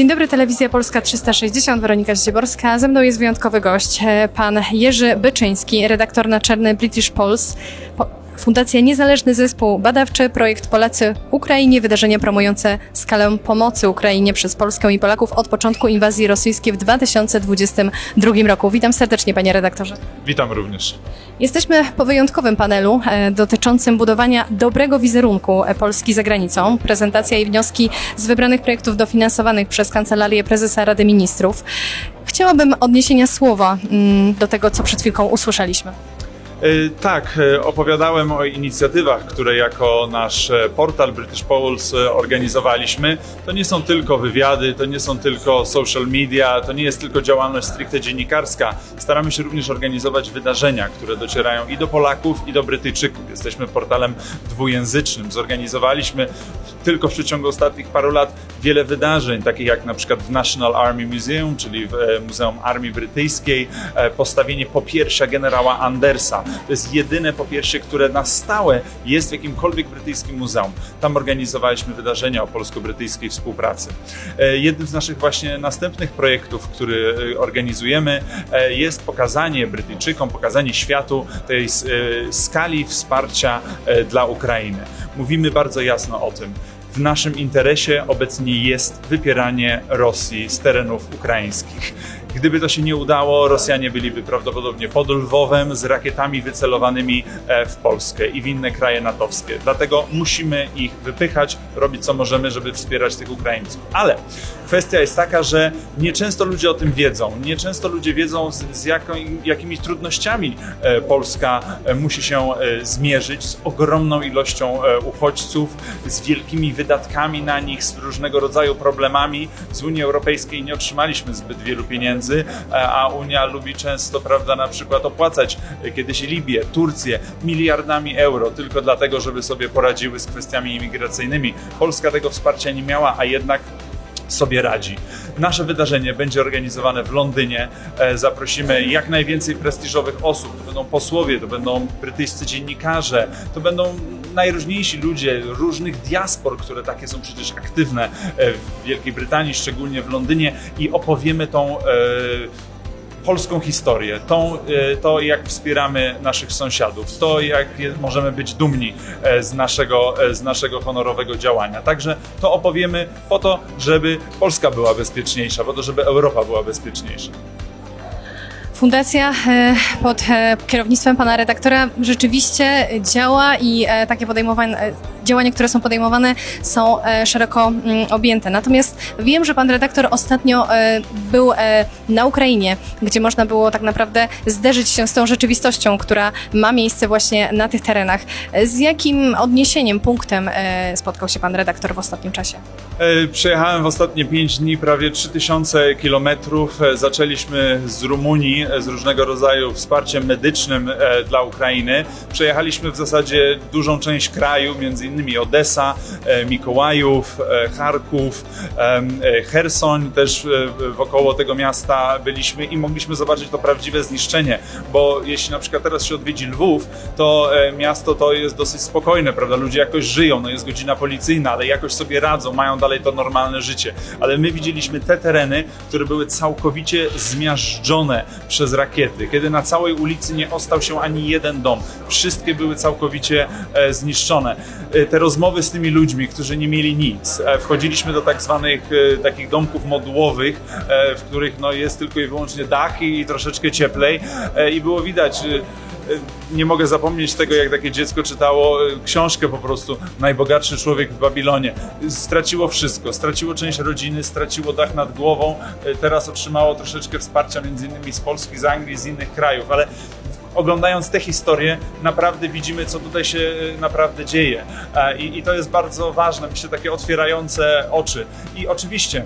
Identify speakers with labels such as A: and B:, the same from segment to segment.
A: Dzień dobry, Telewizja Polska 360, Weronika Zdzieborska. Ze mną jest wyjątkowy gość, e, pan Jerzy Byczyński, redaktor naczelny British Pulse. Po- Fundacja Niezależny Zespół Badawczy, projekt Polacy Ukrainie, wydarzenia promujące skalę pomocy Ukrainie przez Polskę i Polaków od początku inwazji rosyjskiej w 2022 roku. Witam serdecznie, panie redaktorze.
B: Witam również.
A: Jesteśmy po wyjątkowym panelu e, dotyczącym budowania dobrego wizerunku e, Polski za granicą. Prezentacja i wnioski z wybranych projektów dofinansowanych przez Kancelarię Prezesa Rady Ministrów. Chciałabym odniesienia słowa mm, do tego, co przed chwilką usłyszeliśmy.
B: E, Tak, e, opowiadałem o inicjatywach, które jako nasz e, portal British Polls organizowaliśmy. To nie są tylko wywiady, to nie są tylko social media, to nie jest tylko działalność stricte dziennikarska. Staramy się również organizować wydarzenia, które docierają i do Polaków, i do Brytyjczyków. Jesteśmy portalem dwujęzycznym. Zorganizowaliśmy tylko w przeciągu ostatnich paru lat wiele wydarzeń, takich jak na przykład w National Army Museum, czyli w e, Muzeum Armii Brytyjskiej, e, postawienie popiersia generała Andersa. To jest jedyne popiersie, które na stałe jest w jakimkolwiek brytyjskim muzeum. Tam organizowaliśmy wydarzenia o polsko-brytyjskiej współpracy. E, Jednym z naszych właśnie następnych projektów, który organizujemy, jest pokazanie Brytyjczykom, pokazanie światu tej skali wsparcia dla Ukrainy. Mówimy bardzo jasno o tym. W naszym interesie obecnie jest wypieranie Rosji z terenów ukraińskich. Gdyby to się nie udało, Rosjanie byliby prawdopodobnie pod Lwowem z rakietami wycelowanymi e, w Polskę i w inne kraje natowskie. Dlatego musimy ich wypychać, robić co możemy, żeby wspierać tych Ukraińców. Ale kwestia jest taka, że nieczęsto ludzie o tym wiedzą. Nieczęsto ludzie wiedzą, z, z jaką, jakimi trudnościami e, Polska e, musi się zmierzyć, z ogromną ilością uchodźców, z wielkimi wydatkami na nich, z różnego rodzaju problemami. Z Unii Europejskiej nie otrzymaliśmy zbyt wielu pieniędzy, e, a Unia lubi często, prawda, na przykład opłacać e, kiedyś Libię, Turcję miliardami euro tylko dlatego, żeby sobie poradziły z kwestiami imigracyjnymi. Polska tego wsparcia nie miała, a jednak sobie radzi. Nasze wydarzenie będzie organizowane w Londynie. E, Zaprosimy jak najwięcej prestiżowych osób. To będą posłowie, to będą brytyjscy dziennikarze, to będą najróżniejsi ludzie różnych diaspor, które takie są przecież aktywne e, w Wielkiej Brytanii, szczególnie w Londynie i opowiemy tą e, polską historię, tą, e, to jak wspieramy naszych sąsiadów, to jak możemy być dumni z naszego, z naszego honorowego działania. Także to opowiemy po to, żeby Polska była bezpieczniejsza, po to, żeby Europa była bezpieczniejsza.
A: Fundacja e, pod e, kierownictwem pana redaktora rzeczywiście działa i e, takie podejmowane, e, działania, które są podejmowane są e, szeroko mm, objęte. Natomiast wiem, że pan redaktor ostatnio e, był e, na Ukrainie, gdzie można było tak naprawdę zderzyć się z tą rzeczywistością, która ma miejsce właśnie na tych terenach. Z jakim odniesieniem, punktem spotkał się pan redaktor w ostatnim czasie?
B: Przejechałem w ostatnie 5 dni prawie 3000 kilometrów. Zaczęliśmy z Rumunii, z różnego rodzaju wsparciem medycznym dla Ukrainy. Przejechaliśmy w zasadzie dużą część kraju, między innymi Odessa, e, Mikołajów, e, Charków, e, Hersoń, też wokoło tego miasta byliśmy i mogliśmy zobaczyć to prawdziwe zniszczenie, bo jeśli na przykład teraz się odwiedzi Lwów, to miasto to jest dosyć spokojne, prawda? Ludzie jakoś żyją, no jest godzina policyjna, ale jakoś sobie radzą, mają dalej to normalne życie. Ale my widzieliśmy te tereny, które były całkowicie zmiażdżone przez rakiety, kiedy na całej ulicy nie ostał się ani jeden dom. Wszystkie były całkowicie zniszczone. E, te rozmowy z tymi ludźmi, którzy nie mieli nic, e, wchodziliśmy do tak zwanych e, takich domków modułowych, e, w których no, jest tylko i wyłącznie dach i, troszeczkę cieplej e, i było widać nie mogę zapomnieć tego, jak takie dziecko czytało książkę po prostu Najbogatszy człowiek w Babilonie. Straciło wszystko. Straciło część rodziny, straciło dach nad głową. Teraz otrzymało troszeczkę wsparcia między innymi z Polski, z Anglii, z innych krajów, ale oglądając te historie, naprawdę widzimy, co tutaj się e, naprawdę dzieje. E, I, I to jest bardzo ważne, myślę, takie otwierające oczy. I oczywiście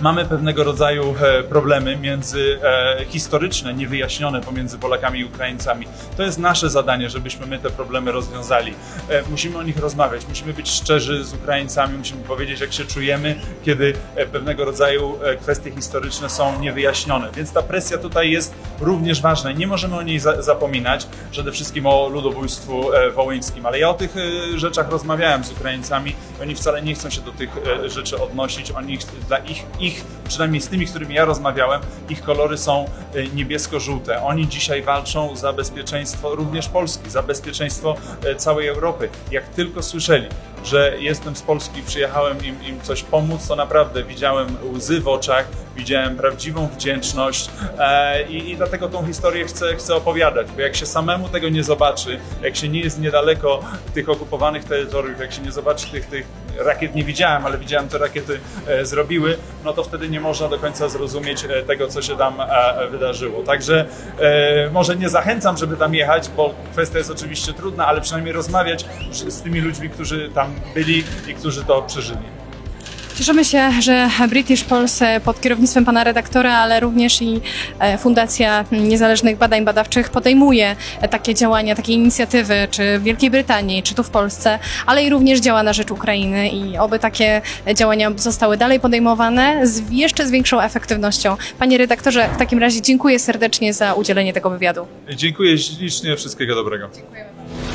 B: mamy pewnego rodzaju e, problemy między e, historyczne, niewyjaśnione pomiędzy Polakami i Ukraińcami. To jest nasze zadanie, żebyśmy my te problemy rozwiązali. E, musimy o nich rozmawiać, musimy być szczerzy z Ukraińcami, musimy powiedzieć, jak się czujemy, kiedy pewnego rodzaju kwestie historyczne są niewyjaśnione. Więc ta presja tutaj jest również ważna nie możemy o niej za zapominać, przede wszystkim o ludobójstwu wołyńskim. Ale ja o tych rzeczach rozmawiałem z Ukraińcami Oni wcale nie chcą się do tych rzeczy odnosić. Oni, dla ich, ich, ich przynajmniej z tymi, z którymi ja rozmawiałem, ich kolory są e, niebiesko-żółte. Oni dzisiaj walczą za bezpieczeństwo również Polski, za bezpieczeństwo e, całej Europy. Jak tylko słyszeli, że jestem z Polski przyjechałem im, im coś pomóc, to naprawdę widziałem łzy w oczach, widziałem prawdziwą wdzięczność e, i, i dlatego tą historię chcę, chcę opowiadać, bo jak się samemu tego nie zobaczy, jak się nie jest niedaleko tych okupowanych terytoriów, jak się nie zobaczy tych, tych rakiet, nie widziałem, ale widziałem, co rakiety e, zrobiły, no to wtedy nie można do końca zrozumieć e, tego, co się tam e, wydarzyło. Także e, może nie zachęcam, żeby tam jechać, bo kwestia jest oczywiście trudna, ale przynajmniej rozmawiać z tymi ludźmi, którzy tam byli i którzy to przeżyli.
A: Cieszymy się, że British Pulse pod kierownictwem pana redaktora, ale również i e, Fundacja Niezależnych Badań Badawczych podejmuje e, takie działania, takie inicjatywy, czy w Wielkiej Brytanii, czy tu w Polsce, ale i również działa na rzecz Ukrainy i oby takie działania zostały dalej podejmowane z jeszcze z większą efektywnością. Panie redaktorze, w takim razie dziękuję serdecznie za udzielenie tego wywiadu.
B: Dziękuję ślicznie, wszystkiego dobrego.
A: Dziękujemy.